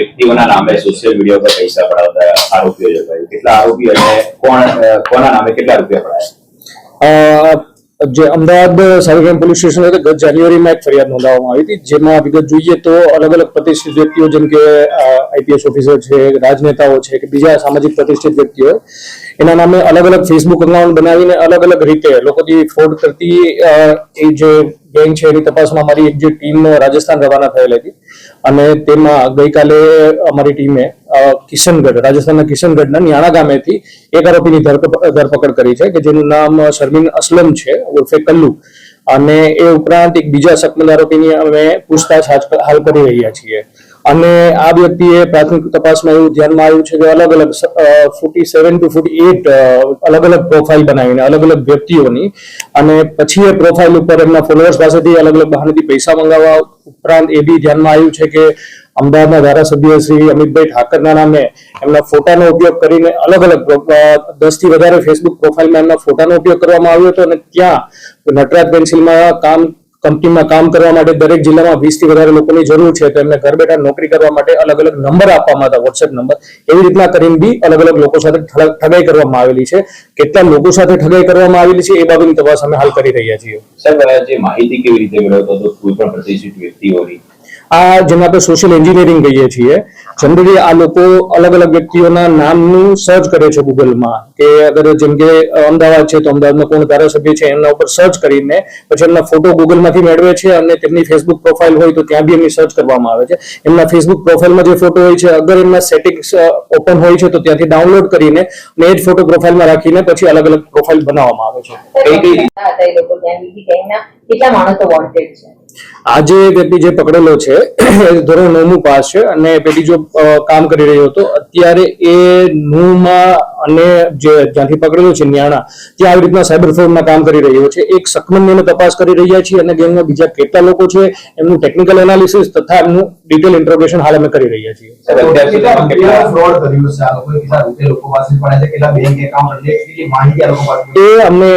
વ્યક્તિઓના નામે social media પર પૈસા પડાવતા આરોપીઓ ઝડપાયા કેટલા આરોપી અને કોણ, કોના નામે કેટલા રૂપિયા પડાયા? જે અમદાવાદ સાબરકાંઠા પોલીસ સ્ટેશન ખાતે ગત જાન્યુઆરીમાં એક ફરિયાદ નોંધાવવામાં આવી હતી, જેમાં વિગત જોઈએ તો અલગ અલગ પ્રતિષ્ઠિત વ્યક્તિઓ, જેમ કે આઈપીએસ ઓફિસર છે, રાજનેતાઓ છે, કે બીજા સામાજિક પ્રતિષ્ઠિત વ્યક્તિઓ, એના નામે અલગ અલગ ફેસબુક અકાઉન્ટ બનાવીને અલગ અલગ રીતે લોકોથી ફ્રોડ કરતી એ જે ગેંગ છે એની તપાસમાં અમારી એક જે ટીમ રાજસ્થાન રવાના થયેલી હતી. અને તેમાં ગઈકાલે અમારી ટીમે કિશનગઢ, રાજસ્થાનના કિશનગઢના નિયાણા ગામેથી એક આરોપીની ધરપ- ધરપકડ કરી છે કે જેનું નામ શર્મીન અસલમ છે, ઉર્ફે કલ્લુ. અને એ ઉપરાંત એક બીજા શકમંદ આરોપીની અમે પૂછતાછ હાલ કરી રહ્યા છીએ. અને આ વ્યક્તિએ પ્રાથમિક તપાસમાં એવું ધ્યાનમાં આવ્યું છે કે અલગ અલગ forty seven to forty eight અલગ અલગ પ્રોફાઇલ બનાવીને, અલગ અલગ વ્યક્તિઓની અને પછી એ પ્રોફાઇલ ઉપર એમના ફોલોઅર્સ પાસેથી અલગ અલગ બહારથી પૈસા મંગાવવા ઉપરાંત એ બી ધ્યાનમાં આવ્યું છે કે અમદાવાદના ધારાસભ્ય શ્રી અમિતભાઈ ઠાકરના નામે એમના ફોટાનો ઉપયોગ કરીને અલગ અલગ દસથી વધારે ફેસબુક પ્રોફાઇલમાં એમના ફોટાનો ઉપયોગ કરવામાં આવ્યો હતો અને ત્યાં નટરાજ પેન્સિલમાં કામ કંપનીમાં કામ કરવા માટે દરેક જિલ્લામાં વીસથી વધારે લોકોની જરૂર છે, તો એમને ઘર બેઠા નોકરી કરવા માટે અલગ અલગ નંબર આપવામાં હતા વોટ્સએપ નંબર, એવી રીતના કરીને બી અલગ અલગ લોકો સાથે ઠગાઈ કરવામાં આવેલી છે. કેટલા લોકો સાથે ઠગાઈ કરવામાં આવેલી છે એ બાબતની તપાસ અમે હાલ કરી રહ્યા છીએ. સાહેબ જે માહિતી કેવી રીતે મેળવતો હતો, કોઈ પણ પ્રતિષ્ઠિત વ્યક્તિઓની? આ જેને આપણે સોશિયલ એન્જિનિયરિંગ કહીએ છીએ જનરલી આ લોકો અલગ અલગ વ્યક્તિઓના નામનું સર્ચ કરે છે ગૂગલમાં. કે અગર જેમ કે અમદાવાદ છે, તો અમદાવાદમાં કોણ ધારાસભ્ય છે, એમના ઉપર સર્ચ કરીને પછી એમના ફોટો ગૂગલમાંથી મેળવે છે અને તેમની ફેસબુક પ્રોફાઇલ હોય તો ત્યાં બી એમની સર્ચ કરવામાં આવે છે. એમના ફેસબુક પ્રોફાઇલમાં જે ફોટો હોય છે, અગર એમના સેટિંગ્સ ઓપન હોય છે, તો ત્યાંથી ડાઉનલોડ કરીને અને એ જ ફોટો પ્રોફાઇલમાં રાખીને પછી અલગ અલગ પ્રોફાઇલ બનાવવામાં આવે છે. કેટલા માણસો વોન્ટેડ છે? આ જે વ્યક્તિ જે પકડેલો છે, એ ધોરણ નવમું પાસ છે અને પેલી જો કામ કરી રહ્યો હતો, અત્યારે એ નુમાં અને જે જ્યાંથી પકડેલો છે ન્યાણા ત્યાં આવી રીતના સાયબર ફ્રોડમાં કામ કરી રહ્યો છે. એક સખમંદની તપાસ કરી રહ્યા છીએ અને ગેંગમાં બીજા કેટલા લોકો છે એમનું ટેકનિકલ એનાલિસિસ તથા એમનું ડિટેલ ઇન્ટ્રોગેશન હાલ અમે કરી રહ્યા છીએ. એ અમને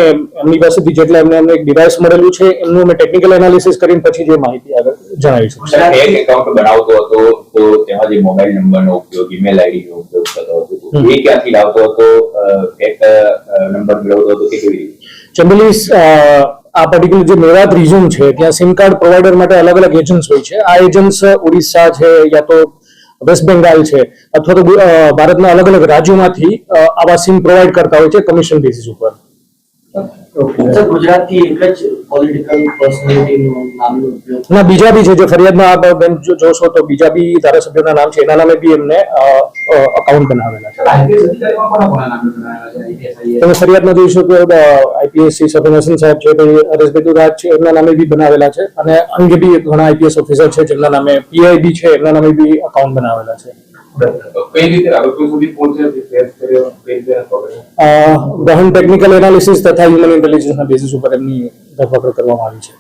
એમની પાસેથી જેટલા એમને અમને એક ડિવાઇસ મળેલું છે એમનું અમે ટેકનિકલ એનાલિસિસ કરીને પછી જે માહિતી આગળ જણાવીશું શકશો? એક એકાઉન્ટ બનાવતો હતો તો તેમાં જે મોબાઈલ નંબરનો ઉપયોગ ઈમેલ આઈડી નો ઉપયોગ થતો હતો. એ ક્યાંથી લાવતો હતો? એક નંબર મેળવતો હતો કે કેવી રીતે? જનરલી આ પર્ટિક્યુલર જે મેવાત રિઝ્યુમ છે ત્યાં સિમ કાર્ડ પ્રોવાઈડર માટે અલગ અલગ એજન્ટ્સ હોય છે. આ એજન્ટ્સ ઓડિશા છે યા તો વેસ્ટ બેંગાલ છે અથવા તો ભારતના અલગ અલગ રાજ્યોમાંથી આવા સિમ પ્રોવાઈડ કરતા હોય છે કમિશન બેસિસ ઉપર. ના બીજા બી છે જે ફરિયાદમાં બેન જોશો તો બીજા બી ધારાસભ્યોના નામ છે એના નામે બી એમને અકાઉન્ટ બનાવેલા છે. તમે ફરિયાદમાં જોઈ શકો આઈપીએસસી સબનસન સાહેબ છે પછી હરેશભાઈ દુરાજ છે એમના નામે બી બનાવેલા છે અને અંગે બી ઘણા આઈપીએસ ઓફિસર છે જેમના નામે પીઆઈબી છે એમના નામે બી અકાઉન્ટ બનાવેલા છે. ગહન ટેકનિકલ એનાલિસિસ તથા હ્યુમન ઇન્ટેલિજન્સના બેસિસ ઉપર એમની ધરપકડ કરવામાં આવી છે.